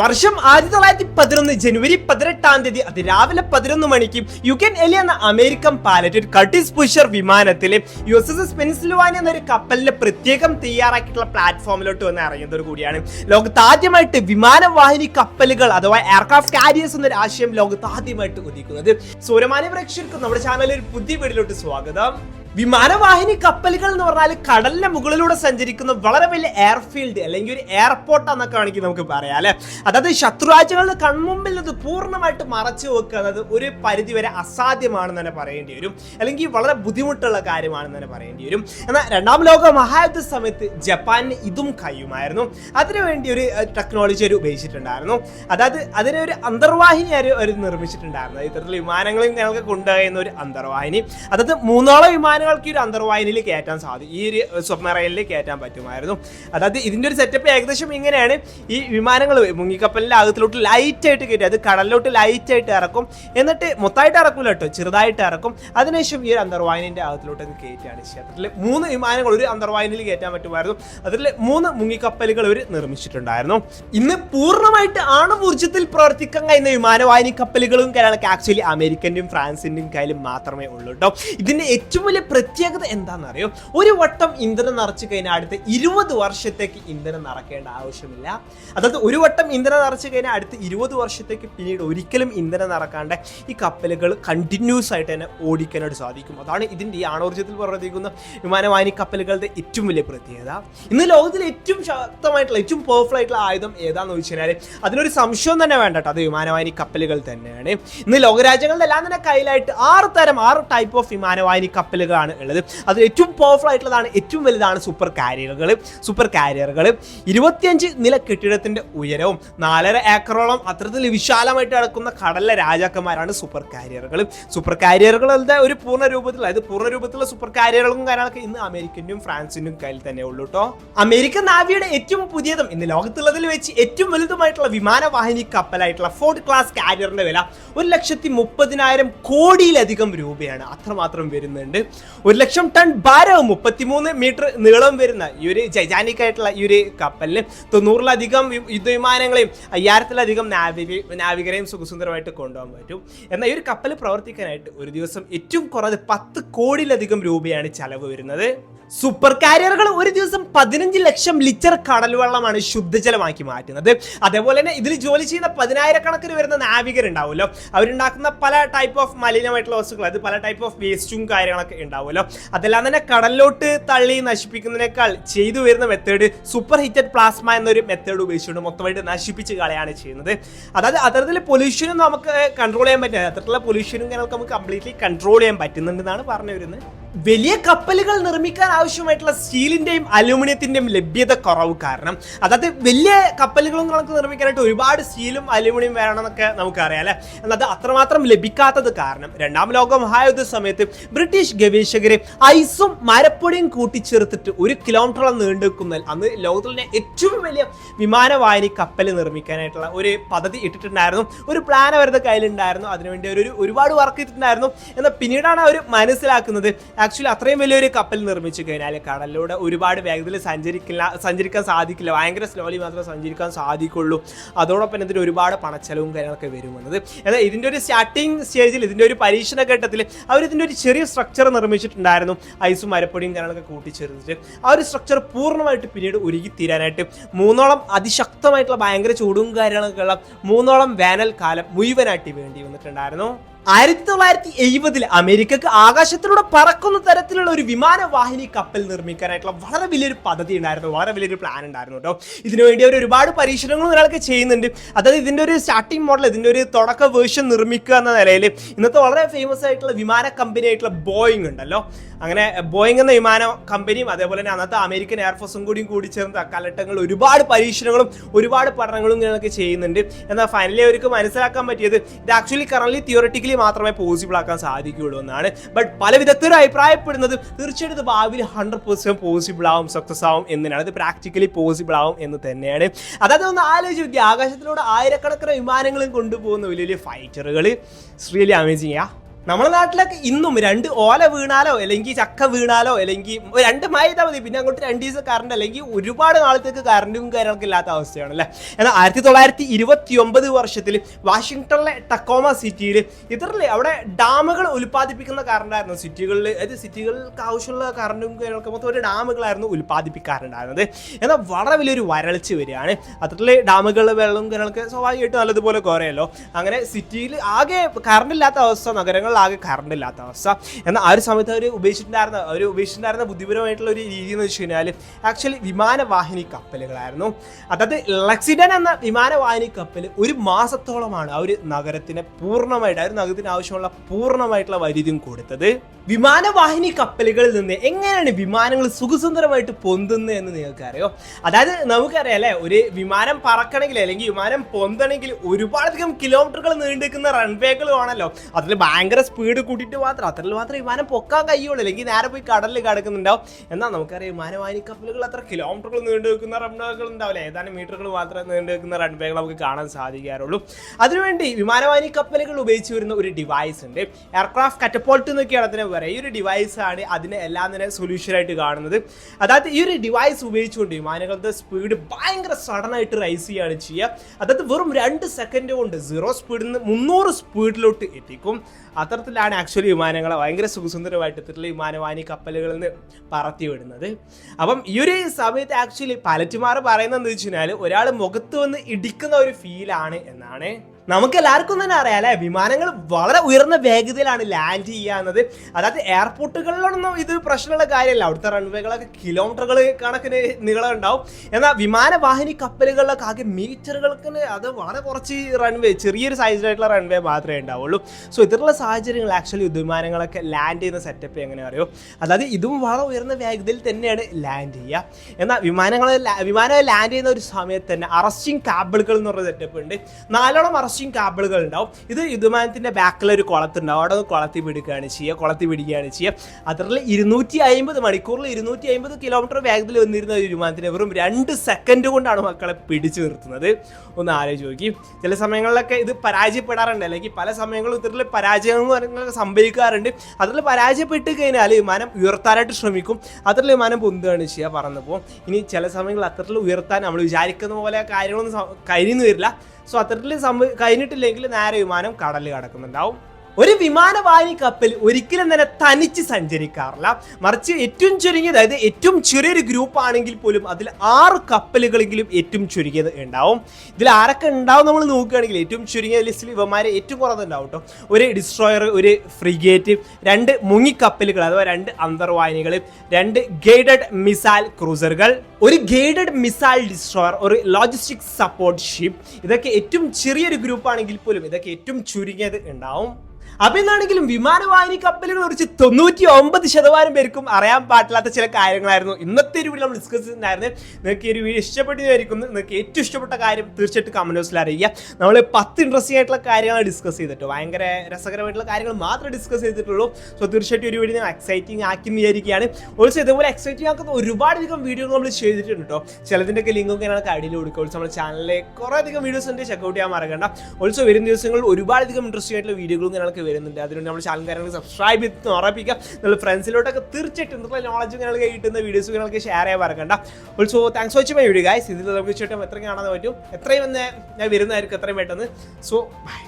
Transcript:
വർഷം ആയിരത്തി തൊള്ളായിരത്തി പതിനൊന്ന് ജനുവരി പതിനെട്ടാം തീയതി അത് രാവിലെ പതിനൊന്ന് മണിക്ക് യുകെൻ എലി എന്ന അമേരിക്കൻ പാലറ്റ് ഒരു കർട്ടിസ് പുഷർ വിമാനത്തിൽ U S S S Pennsylvania എന്നൊരു കപ്പലിന്റെ പ്രത്യേകം തയ്യാറാക്കിയിട്ടുള്ള പ്ലാറ്റ്ഫോമിലോട്ട് വന്ന് ഇറങ്ങിയത് കൂടിയാണ്. ലോകത്ത് ആദ്യമായിട്ട് വിമാനവാഹിനി കപ്പലുകൾ അഥവാ എയർക്രാഫ്റ്റ് കാരിയേഴ്സ് എന്നൊരു ആശയം ലോകത്ത് ആദ്യമായിട്ട് ഉദിക്കുന്നത്. സൂര്യമാന പ്രേക്ഷകർക്ക് നമ്മുടെ ചാനലിൽ പുതിയ വീടിലോട്ട് സ്വാഗതം. വിമാനവാഹിനി കപ്പലുകൾ എന്ന് പറഞ്ഞാൽ കടലിന്റെ മുകളിലൂടെ സഞ്ചരിക്കുന്ന വളരെ വലിയ എയർഫീൽഡ് അല്ലെങ്കിൽ ഒരു എയർപോർട്ട് എന്നൊക്കെ വേണമെങ്കിൽ നമുക്ക് പറയാം അല്ലെ? അതായത് ശത്രുരാജ്യങ്ങളുടെ കൺമുമ്പിൽ നിന്ന് പൂർണമായിട്ട് മറച്ചു വെക്കുന്നത് ഒരു പരിധി വരെ അസാധ്യമാണെന്ന് തന്നെ പറയേണ്ടി വരും. അല്ലെങ്കിൽ വളരെ ബുദ്ധിമുട്ടുള്ള കാര്യമാണെന്ന് തന്നെ പറയേണ്ടി വരും. എന്നാൽ രണ്ടാം ലോക മഹായുദ്ധ സമയത്ത് ജപ്പാനിന് ഇതും കയ്യുമായിരുന്നു അതിനുവേണ്ടി ഒരു ടെക്നോളജി അവർ ഉപയോഗിച്ചിട്ടുണ്ടായിരുന്നു. അതായത് അതിനെ ഒരു അന്തർവാഹിനി അവർ നിർമ്മിച്ചിട്ടുണ്ടായിരുന്നു. ഇത്തരത്തിലുള്ള വിമാനങ്ങളിൽ ഞങ്ങൾക്ക് കൊണ്ടുപോകുന്ന ഒരു അന്തർവാഹിനി. അതായത് മൂന്നോളം വിമാനങ്ങൾക്ക് ഈ ഒരു അന്തർവായനിൽ കയറ്റാൻ സാധിക്കും. ഈ ഒരു സബ്മറൈനിൽ കയറ്റാൻ പറ്റുമായിരുന്നു. അതായത് ഇതിന്റെ ഒരു സെറ്റപ്പ് ഏകദേശം ഇങ്ങനെയാണ്. ഈ വിമാനങ്ങൾ മുങ്ങിക്കപ്പലിന്റെ അകത്തിലോട്ട് ലൈറ്റായിട്ട് കയറ്റി അത് കടലിലോട്ട് ലൈറ്റായിട്ട് ഇറക്കും. എന്നിട്ട് മൊത്തമായിട്ട് ഇറക്കില്ല കേട്ടോ ചെറുതായിട്ട് ഇറക്കും. അതിനുശേഷം ഈ ഒരു അന്തർവായനിന്റെ അകത്തിലോട്ട് അത് കയറ്റുകയാണ് ക്ഷേത്രത്തിൽ മൂന്ന് വിമാനങ്ങൾ ഒരു അന്തർവായനിൽ കയറ്റാൻ പറ്റുമായിരുന്നു. അതിൽ മൂന്ന് മുങ്ങിക്കപ്പലുകൾ അവർ നിർമ്മിച്ചിട്ടുണ്ടായിരുന്നു. ഇന്ന് പൂർണമായിട്ട് ആണവൂർജത്തിൽ പ്രവർത്തിക്കാൻ കഴിയുന്ന വിമാനവാഹിനി കപ്പലുകളും കാര്യങ്ങളൊക്കെ ആക്ച്വലി അമേരിക്കന്റെയും ഫ്രാൻസിന്റെയും കയ്യിൽ മാത്രമേ ഉള്ളൂ കേട്ടോ. ഇതിന്റെ ഏറ്റവും വലിയ പ്രത്യേകത എന്താണെന്നറിയോ? ഒരു വട്ടം ഇന്ധനം നിറച്ചു കഴിഞ്ഞാൽ അടുത്ത ഇരുപത് വർഷത്തേക്ക് ഇന്ധനം നിറക്കേണ്ട ആവശ്യമില്ല. അതായത് ഒരു വട്ടം ഇന്ധനം നിറച്ചു കഴിഞ്ഞാൽ അടുത്ത ഇരുപത് വർഷത്തേക്ക് പിന്നീട് ഒരിക്കലും ഇന്ധനം നിറക്കാണ്ട് ഈ കപ്പലുകൾ കണ്ടിന്യൂസ് ആയിട്ട് തന്നെ ഓടിക്കാനായിട്ട് സാധിക്കും. അതാണ് ഇതിന്റെ ഈ ആണോർജത്തിൽ പ്രവർത്തിക്കുന്ന വിമാനവാഹിനി കപ്പലുകളുടെ ഏറ്റവും വലിയ പ്രത്യേകത. ഇന്ന് ലോകത്തിൽ ഏറ്റവും ശക്തമായിട്ടുള്ള ഏറ്റവും പവർഫുൾ ആയിട്ടുള്ള ആയുധം ഏതാണെന്ന് ചോദിച്ചു കഴിഞ്ഞാൽ അതിനൊരു സംശയം തന്നെ വേണ്ട കേട്ടോ. അത് വിമാനവാഹിനി കപ്പലുകൾ തന്നെയാണ്. ഇന്ന് ലോകരാജ്യങ്ങളുടെ എല്ലാം തന്നെ കയ്യിലായിട്ട് ആറ് തരം ആറ് ടൈപ്പ് ഓഫ് വിമാനവാഹിനി കപ്പലുകളാണ് ഉള്ളത്. അതിൽ ഏറ്റവും പവർഫുൾ ആയിട്ടുള്ളതാണ് ഏറ്റവും വലുതാണ് സൂപ്പർ കാരിയറുകൾ സൂപ്പർ കാരിയറുകൾ ഇരുപത്തിയഞ്ച് നില കെട്ടിടത്തിന്റെ ഉയരവും നാലര ഏക്കറോളം അത്തരത്തിൽ വിശാലമായിട്ട് നടക്കുന്ന കടലിലെ രാജാക്കന്മാരാണ് സൂപ്പർ കാരിയറുകൾ സൂപ്പർ കാരിയറുകളുടെ ഒരു പൂർണ രൂപത്തിൽ അതായത് പൂർണ രൂപത്തിലുള്ള സൂപ്പർ കാരിയറുകളും കാര്യങ്ങളൊക്കെ ഇന്ന് അമേരിക്കന്റെയും ഫ്രാൻസിന്റെയും കയ്യിൽ തന്നെ ഉള്ളൂ കേട്ടോ അമേരിക്കൻ നാവിയുടെ ഏറ്റവും പുതിയതും ഇന്ന് ലോകത്തുള്ളതിൽ വെച്ച് ഏറ്റവും വലുതുമായിട്ടുള്ള വിമാനവാഹിനി കപ്പലായിട്ടുള്ള ഫോർട്ട് ക്ലാസ് കാരിയറിന്റെ വില ഒരു ലക്ഷത്തി മുപ്പതിനായിരം കോടിയിലധികം രൂപയാണ്. അത്രമാത്രം വരുന്നുണ്ട്. ഒരു ലക്ഷം ടൺ ഭാരവും മുപ്പത്തിമൂന്ന് മീറ്റർ നീളം വരുന്ന ഈ ഒരു ജൈജാനിക് ആയിട്ടുള്ള ഈ ഒരു കപ്പലിന് തൊണ്ണൂറിലധികം യുദ്ധവിമാനങ്ങളെയും അയ്യായിരത്തിലധികം നാവിക നാവികരെയും സുഖസുന്ദരമായിട്ട് കൊണ്ടുപോകാൻ പറ്റും. എന്നാൽ ഈ ഒരു കപ്പൽ പ്രവർത്തിക്കാനായിട്ട് ഒരു ദിവസം ഏറ്റവും കുറഞ്ഞത് പത്ത് കോടിയിലധികം രൂപയാണ് ചെലവ് വരുന്നത്. സൂപ്പർ കാരിയറുകൾ ഒരു ദിവസം പതിനഞ്ച് ലക്ഷം ലിറ്റർ കടൽ വെള്ളമാണ് ശുദ്ധജലമാക്കി മാറ്റുന്നത്. അതേപോലെ തന്നെ ഇതിൽ ജോലി ചെയ്യുന്ന പതിനായിരക്കണക്കിന് വരുന്ന നാവികർ ഉണ്ടാവുമല്ലോ അവരുണ്ടാക്കുന്ന പല ടൈപ്പ് ഓഫ് മലിനമായിട്ടുള്ള വസ്തുക്കൾ അത് പല ടൈപ്പ് ഓഫ് വേസ്റ്റും കാര്യങ്ങളൊക്കെ ഉണ്ടാവുമല്ലോ. അതെല്ലാം തന്നെ കടലിലോട്ട് തള്ളി നശിപ്പിക്കുന്നതിനേക്കാൾ ചെയ്തു വരുന്ന മെത്തേഡ് സൂപ്പർ ഹീറ്റഡ് പ്ലാസ്മ എന്നൊരു മെത്തേഡ് ഉപയോഗിച്ചുകൊണ്ട് മൊത്തമായിട്ട് നശിപ്പിച്ച് കളയാണ് ചെയ്യുന്നത്. അതായത് അത്തരത്തിൽ പൊല്യൂഷനും നമുക്ക് കൺട്രോൾ ചെയ്യാൻ പറ്റില്ല. അത്തരത്തിലുള്ള പൊല്യൂഷനും കാര്യങ്ങൾക്ക് നമുക്ക് കംപ്ലീറ്റ്ലി കൺട്രോൾ ചെയ്യാൻ പറ്റുന്നുണ്ടെന്നാണ് പറഞ്ഞു വരുന്നത്. വലിയ കപ്പലുകൾ നിർമ്മിക്കാൻ ആവശ്യമായിട്ടുള്ള സ്റ്റീലിന്റെയും അലുമിനിയത്തിന്റെയും ലഭ്യത കുറവ് കാരണം അതായത് വലിയ കപ്പലുകളും നമുക്ക് നിർമ്മിക്കാനായിട്ട് ഒരുപാട് സ്റ്റീലും അലുമിനിയം വേണമെന്നൊക്കെ നമുക്കറിയാം അല്ലേ? എന്നാൽ അത് അത്രമാത്രം ലഭിക്കാത്തത് കാരണം രണ്ടാം ലോക മഹായുദ്ധ സമയത്ത് ബ്രിട്ടീഷ് ഗവേഷകർ ഐസും മരപ്പൊടിയും കൂട്ടിച്ചേർത്തിട്ട് ഒരു കിലോമീറ്ററോളം നീണ്ടു അന്ന് ലോകത്തിലെ ഏറ്റവും വലിയ വിമാനവാഹിനി കപ്പൽ നിർമ്മിക്കാനായിട്ടുള്ള ഒരു പദ്ധതി ഇട്ടിട്ടുണ്ടായിരുന്നു. ഒരു പ്ലാൻ അവരുടെ കയ്യിലുണ്ടായിരുന്നു. അതിനുവേണ്ടി ഒരു ഒരുപാട് വർക്ക് ഇട്ടിട്ടുണ്ടായിരുന്നു എന്നാൽ പിന്നീടാണ് അവർ മനസ്സിലാക്കുന്നത് ആക്ച്വലി അത്രയും വലിയൊരു കപ്പൽ നിർമ്മിച്ചു കഴിഞ്ഞാൽ കടലിലൂടെ ഒരുപാട് വേഗത്തിൽ സഞ്ചരിക്കില്ല സഞ്ചരിക്കാൻ സാധിക്കില്ല. ഭയങ്കര സ്ലോലി മാത്രമേ സഞ്ചരിക്കാൻ സാധിക്കുള്ളൂ. അതോടൊപ്പം ഇതിന് ഒരുപാട് പണച്ചെലവും കാര്യങ്ങളൊക്കെ വരുമെന്നത് എന്നാൽ ഇതിന്റെ ഒരു സ്റ്റാർട്ടിങ് സ്റ്റേജിൽ ഇതിന്റെ ഒരു പരീക്ഷണ ഘട്ടത്തിൽ അവർ ഇതിന്റെ ഒരു ചെറിയ സ്ട്രക്ചർ നിർമ്മിച്ചിട്ടുണ്ടായിരുന്നു. ഐസും മരപ്പൊടിയും കാര്യങ്ങളൊക്കെ കൂട്ടിച്ചേർത്തിട്ട്. ആ ഒരു സ്ട്രക്ചർ പൂർണമായിട്ട് പിന്നീട് ഉരുകി തീരാനായിട്ട് മൂന്നോളം അതിശക്തമായിട്ടുള്ള ഭയങ്കര ചൂടും കാര്യങ്ങളൊക്കെ ഉള്ള മൂന്നോളം വേനൽക്കാലം മുഴുവനായിട്ട് വേണ്ടി വന്നിട്ടുണ്ടായിരുന്നു. ആയിരത്തി തൊള്ളായിരത്തി എഴുപതിൽ അമേരിക്കക്ക് ആകാശത്തിലൂടെ പറക്കുന്ന തരത്തിലുള്ള ഒരു വിമാനവാഹിനി കപ്പൽ നിർമ്മിക്കാനായിട്ടുള്ള വളരെ വലിയൊരു പദ്ധതി ഉണ്ടായിരുന്നു. വളരെ വലിയൊരു പ്ലാൻ ഉണ്ടായിരുന്നു കേട്ടോ ഇതിനുവേണ്ടി അവർ ഒരുപാട് പരീക്ഷണങ്ങളും ഒരാൾക്ക് ചെയ്യുന്നുണ്ട്. അതായത് ഇതിന്റെ ഒരു സ്റ്റാർട്ടിംഗ് മോഡൽ ഇതിന്റെ ഒരു തുടക്ക വേർഷൻ നിർമ്മിക്കുക എന്ന നിലയിൽ ഇന്നത്തെ വളരെ ഫേമസ് ആയിട്ടുള്ള വിമാന കമ്പനി ആയിട്ടുള്ള ബോയിങ് ഉണ്ടല്ലോ. അങ്ങനെ ബോയിങ് എന്ന വിമാന കമ്പനിയും അതേപോലെ തന്നെ അന്നത്തെ അമേരിക്കൻ എയർഫോഴ്സും കൂടിയും കൂടി ചേർന്ന് അക്കാലഘട്ടങ്ങളിൽ ഒരുപാട് പരീക്ഷണങ്ങളും ഒരുപാട് പഠനങ്ങളും ഇങ്ങനെയൊക്കെ ചെയ്യുന്നുണ്ട്. എന്നാൽ ഫൈനലി അവർക്ക് മനസ്സിലാക്കാൻ പറ്റിയത് ഇത് ആക്ച്വലി കറന്റ് തിയോറട്ടിക്കലി മാത്രമേ പോസിബിൾ ആക്കാൻ സാധിക്കുകയുള്ളൂ എന്നാണ്. ബട്ട് പല വിധത്തിലും അഭിപ്രായപ്പെടുന്നത് തീർച്ചയായിട്ടും ഭാവിയിൽ ഹൺഡ്രഡ് പെർസെന്റ് പോസിബിൾ ആവും സക്സസ് ആവും എന്നാണ് ഇത് പ്രാക്ടിക്കലി പോസിബിൾ ആവും എന്ന് തന്നെയാണ്. അതായത് ഒന്ന് ആലോചിച്ച് നോക്കി ആകാശത്തിലൂടെ ആയിരക്കണക്കിന് വിമാനങ്ങളും കൊണ്ടുപോകുന്ന വലിയ വലിയ ഫൈറ്ററുകൾ റിയലി അമേസിങ് ആ നമ്മുടെ നാട്ടിലൊക്കെ ഇന്നും രണ്ട് ഓല വീണാലോ അല്ലെങ്കിൽ ചക്ക വീണാലോ അല്ലെങ്കിൽ രണ്ട് മഴ ചെയ്താൽ മതി. പിന്നെ അങ്ങോട്ട് രണ്ട് ദിവസം കറണ്ട് അല്ലെങ്കിൽ ഒരുപാട് നാളത്തേക്ക് കറണ്ടും കാര്യങ്ങളൊക്കെ ഇല്ലാത്ത അവസ്ഥയാണ് അല്ലേ എന്നാൽ ആയിരത്തി തൊള്ളായിരത്തി ഇരുപത്തി ഒമ്പത് വർഷത്തിൽ വാഷിങ്ടണിലെ ടക്കോമ സിറ്റിയിൽ ഇതറിലെ അവിടെ ഡാമുകൾ ഉൽപ്പാദിപ്പിക്കുന്ന കറണ്ടായിരുന്നു സിറ്റികളിൽ അതായത് സിറ്റികൾക്ക് ആവശ്യമുള്ള കറണ്ടും കാര്യങ്ങളൊക്കെ മൊത്തം ഒരു ഡാമുകളായിരുന്നു ഉൽപ്പാദിപ്പിക്കാറുണ്ടായിരുന്നത്. എന്നാൽ വളരെ വലിയൊരു വരൾച്ച വരികയാണ്. അത്തരത്തിലെ ഡാമുകളിലെ വെള്ളം കാര്യങ്ങളൊക്കെ സ്വാഭാവികമായിട്ടും നല്ലതുപോലെ കുറയല്ലോ. അങ്ങനെ സിറ്റിയിൽ ആകെ കറണ്ടില്ലാത്ത അവസ്ഥ അവസ്ഥ നഗരങ്ങളിലാകെ കറണ്ട് ഇല്ലാത്ത അവസ്ഥ. എന്നാൽ ആ ഒരു സമയത്ത് അവർ ഉപയോഗിച്ചിട്ടുണ്ടായിരുന്ന അവർ ഉപയോഗിച്ചിട്ടുണ്ടായിരുന്ന ബുദ്ധിപരമായിട്ടുള്ള ഒരു രീതി എന്ന് വെച്ച് കഴിഞ്ഞാൽ ആക്ച്വലി വിമാനവാഹിനി കപ്പലുകളായിരുന്നു. അതായത് ലക്സിഡൻ എന്ന വിമാനവാഹിനി കപ്പൽ ഒരു മാസത്തോളമാണ് ആ ഒരു നഗരത്തിന് പൂർണമായിട്ട് ആ ഒരു നഗരത്തിന് ആവശ്യമുള്ള പൂർണമായിട്ടുള്ള വൈദ്യുതിയും കൊടുത്തത്. വിമാനവാഹിനി കപ്പലുകളിൽ നിന്ന് എങ്ങനെയാണ് വിമാനങ്ങൾ സുഖസുന്ദരമായിട്ട് പൊന്തുന്നത് എന്ന് നിങ്ങൾക്കറിയോ? അതായത് നമുക്കറിയാം അല്ലേ? ഒരു വിമാനം പറക്കണമെങ്കിൽ അല്ലെങ്കിൽ വിമാനം പൊന്തണമെങ്കിൽ ഒരുപാടധികം കിലോമീറ്ററുകൾ നീണ്ടിരിക്കുന്ന റൺവേകൾ വേണമല്ലോ അതിൽ ഭയങ്കര സ്പീഡ് കൂട്ടിയിട്ട് മാത്രം. അത്രയിൽ മാത്രം വിമാനം പൊക്കാൻ കഴിയുള്ളൂ. അല്ലെങ്കിൽ നേരെ പോയി കടലിൽ കിടക്കുന്നുണ്ടാവും. എന്നാൽ നമുക്കറിയാം വിമാനവാഹിനി കപ്പലുകൾ അത്ര കിലോമീറ്ററുകൾ നീണ്ടു വെക്കുന്ന റൺവേകൾ ഉണ്ടാവില്ല. ഏതാനും മീറ്ററുകൾ മാത്രം നീണ്ടു വെക്കുന്ന റൺവേകൾ നമുക്ക് കാണാൻ സാധിക്കാറുള്ളൂ. അതിനുവേണ്ടി വിമാനവാഹിനി കപ്പലുകൾ ഉപയോഗിച്ച് വരുന്ന ഒരു ഡിവൈസ് ഉണ്ട്. എയർക്രാഫ്റ്റ് കറ്റപ്പോൾട്ട് എന്നൊക്കെയാണ് അതിനെ പറയുക. ഈ ഒരു ഡിവൈസ് ആണ് അതിനെ എല്ലാം തന്നെ സൊല്യൂഷനായിട്ട് കാണുന്നത്. അതായത് ഈ ഒരു ഡിവൈസ് ഉപയോഗിച്ചുകൊണ്ട് വിമാനങ്ങളുടെ സ്പീഡ് ഭയങ്കര സഡൻ ആയിട്ട് റൈസ് ചെയ്യുകയാണ് ചെയ്യുക. അതായത് വെറും രണ്ട് സെക്കൻഡ് കൊണ്ട് സീറോ സ്പീഡിൽ നിന്ന് മുന്നൂറ് സ്പീഡിലോട്ട് എത്തിക്കും. അത്തരത്തിലാണ് ആക്ച്വലി വിമാനങ്ങളെ ഭയങ്കര സുഖസുന്ദരമായിട്ട് ഇത്തരത്തിലുള്ള വിമാനവാഹിനി കപ്പലുകളിൽ നിന്ന് പറത്തി വിടുന്നത്. അപ്പം ഈ ഒരു സമയത്ത് ആക്ച്വലി പൈലറ്റുമാർ പറയുന്നതെന്ന് വെച്ച് കഴിഞ്ഞാൽ ഒരാൾ മുഖത്ത് വന്ന് ഇടിക്കുന്ന ഒരു ഫീലാണ് എന്നാണ് നമുക്ക് എല്ലാവർക്കും തന്നെ അറിയാം അല്ലേ? വിമാനങ്ങൾ വളരെ ഉയർന്ന വേഗതയിലാണ് ലാൻഡ് ചെയ്യാവുന്നത് അതായത് എയർപോർട്ടുകളിലൊന്നും ഇത് പ്രശ്നമുള്ള കാര്യമല്ല. അവിടുത്തെ റൺവേകളൊക്കെ കിലോമീറ്ററുകൾ കണക്കിന് നീളം ഉണ്ടാവും. എന്നാൽ വിമാനവാഹിനി കപ്പലുകളിലൊക്കെ ആകെ മീറ്ററുകൾക്ക് അത് വളരെ കുറച്ച് റൺവേ ചെറിയൊരു സൈസിലായിട്ടുള്ള റൺവേ മാത്രമേ ഉണ്ടാവുള്ളൂ. സോ ഇത്തരത്തിലുള്ള സാഹചര്യങ്ങൾ ആക്ച്വലി വിമാനങ്ങളൊക്കെ ലാൻഡ് ചെയ്യുന്ന സെറ്റപ്പ് എങ്ങനെ അറിയോ? അതായത് ഇതും വളരെ ഉയർന്ന വേഗതയിൽ തന്നെയാണ് ലാൻഡ് ചെയ്യുക. എന്നാൽ വിമാനങ്ങളെ വിമാനം ലാൻഡ് ചെയ്യുന്ന ഒരു സമയത്ത് തന്നെ അറസ്റ്റിംഗ് കാബിളുകൾ എന്ന് പറഞ്ഞ സെറ്റപ്പ് ഉണ്ട്. നാലോളം അറസ്റ്റിംഗ് കാബിളുകൾ ഉണ്ടാവും ഇത് യുദ്ധമാനത്തിന്റെ ബാക്കിൽ ഒരു കുളത്തുണ്ടാവും. അവിടെ കുളത്തി പിടിക്കുകയാണ് ചെയ്യുക കുളത്തി പിടിക്കുകയാണ് ചെയ്യുക. അതിൽ ഇരുന്നൂറ്റി അമ്പത് മണിക്കൂറിൽ ഇരുന്നൂറ്റി അമ്പത് കിലോമീറ്റർ വേഗത്തിൽ വന്നിരുന്ന ഒരു വിമാനത്തിന് വെറും രണ്ട് സെക്കൻഡ് കൊണ്ടാണ് മക്കളെ പിടിച്ചു നിർത്തുന്നത്. ഒന്ന് ആലോചിച്ച് നോക്കി. ചില സമയങ്ങളിലൊക്കെ ഇത് പരാജയപ്പെടാറുണ്ട്. അല്ലെങ്കിൽ പല സമയങ്ങളും ഇത്തരത്തിൽ പരാജയങ്ങൾ കാര്യങ്ങളൊക്കെ സംഭവിക്കാറുണ്ട്. അതിൽ പരാജയപ്പെട്ട് കഴിഞ്ഞാൽ വിമാനം ഉയർത്താനായിട്ട് ശ്രമിക്കും. അതിൽ വിമാനം പൊന്തുകയാണ് ചെയ്യുക പറഞ്ഞപ്പോൾ ഇനി ചില സമയങ്ങളിൽ അത്തരത്തിൽ ഉയർത്താൻ നമ്മൾ വിചാരിക്കുന്ന പോലെ കാര്യങ്ങളൊന്നും കഴിയുന്നു വരില്ല. സോ അത്തരത്തിൽ സംഭവ കഴിഞ്ഞിട്ടില്ലെങ്കിൽ നേരെ വിമാനം കടലിൽ കിടക്കുന്നുണ്ടാവും. ഒരു വിമാനവാഹിനി കപ്പൽ ഒരിക്കലും തന്നെ തനിച്ച് സഞ്ചരിക്കാറില്ല. മറിച്ച് ഏറ്റവും ചുരുങ്ങിയ അതായത് ഏറ്റവും ചെറിയൊരു ഗ്രൂപ്പ് ആണെങ്കിൽ പോലും അതിൽ ആറ് കപ്പലുകളെങ്കിലും ഏറ്റവും ചുരുങ്ങിയത് ഉണ്ടാവും. ഇതിൽ ആരൊക്കെ ഉണ്ടാവും നമ്മൾ നോക്കുകയാണെങ്കിൽ ഏറ്റവും ചുരുങ്ങിയ ലിസ്റ്റിൽ ഇവന്മാരെ ഏറ്റവും കുറവുണ്ടാവും കേട്ടോ. ഒരു ഡിസ്ട്രോയർ ഒരു ഫ്രിഗേറ്റ് രണ്ട് മുങ്ങിക്കപ്പലുകൾ അഥവാ രണ്ട് അന്തർവാഹിനികൾ രണ്ട് ഗൈഡഡ് മിസൈൽ ക്രൂസറുകൾ. ഒരു ഗൈഡഡ് മിസൈൽ ഡിസ്ട്രോയർ ഒരു ലോജിസ്റ്റിക് സപ്പോർട്ട് ഷിപ്പ് ഇതൊക്കെ ഏറ്റവും ചെറിയൊരു ഗ്രൂപ്പ് ആണെങ്കിൽ പോലും ഇതൊക്കെ ഏറ്റവും ചുരുങ്ങിയത് ഉണ്ടാവും. അപ്പൊ എന്നാണെങ്കിലും വിമാനവാഹിനി കപ്പലുകൾ കുറിച്ച് തൊണ്ണൂറ്റി ഒമ്പത് ശതമാനം പേർക്കും അറിയാൻ പാടില്ലാത്ത ചില കാര്യങ്ങളായിരുന്നു. ഇന്നത്തെ ഒരു വീഡിയോ നമ്മൾ ഡിസ്കസ് ചെയ്തിട്ടുണ്ടായിരുന്നു നിങ്ങൾക്ക് ഈ ഒരു വീഡിയോ ഇഷ്ടപ്പെട്ടിരിക്കുന്നു നിങ്ങൾക്ക് ഏറ്റവും ഇഷ്ടപ്പെട്ട കാര്യം തീർച്ചയായിട്ടും കമന്റ് ബോക്സിൽ അറിയിക്കുക. നമ്മൾ പത്ത് ഇൻട്രസ്റ്റിംഗ് ആയിട്ടുള്ള കാര്യങ്ങൾ ഡിസ്കസ് ചെയ്തിട്ട്. ഭയങ്കര രസകരമായിട്ടുള്ള കാര്യങ്ങൾ മാത്രമേ ഡിസ്കസ് ചെയ്തിട്ടുള്ളൂ. സോ തീർച്ചയായിട്ടും ഒരു വീഡിയോ ഞാൻ എക്സൈറ്റിംഗ് ആക്കി വിചാരിക്കുകയാണ്. ഓൾസോ ഇതുപോലെ എക്സൈറ്റിംഗ് ആക്കുന്ന ഒരുപാട് അധികം വീഡിയോകൾ നമ്മൾ ചെയ്തിട്ടുണ്ട് കേട്ടോ ചിലതിന്റെയൊക്കെ ലിങ്കൊക്കെ ഞങ്ങൾക്ക് അടിയിൽ കൊടുക്കുക ഓൾസോ നമ്മുടെ ചാനലിലെ കുറേ അധികം വീഡിയോസ് ഉണ്ട്. ചെക്കൗട്ട് ചെയ്യാൻ മറക്കണ്ട. ഓൾസോ വരും ദിവസങ്ങളിൽ ഒരുപാട് അധികം ഇൻട്രസ്റ്റിംഗ് ആയിട്ടുള്ള വീഡിയോകളും ഞങ്ങൾക്ക് വരുന്നുണ്ട്. അതിനുവേണ്ടി നമ്മുടെ ചാനൽ കാര്യങ്ങൾ സബ്സ്ക്രൈബ് ചെയ്ത് ഉറപ്പിക്കുക. നിങ്ങൾ ഫ്രണ്ട്സിലോട്ടൊക്കെ തീർച്ചയായിട്ടും എന്തൊക്കെ നോളജ് നിങ്ങൾക്ക് കിട്ടുന്ന വീഡിയോസ് നിങ്ങൾക്ക് ഷെയർ ചെയ്യാൻ മറക്കണ്ട. Also thanks watch my video guys ഇതിൽ നമുക്ക് ചുറ്റും എത്രയും കാണാൻ പറ്റും. എത്രയും തന്നെ ഞാൻ വരുന്നതായിരിക്കും എത്രയും പെട്ടെന്ന്. So by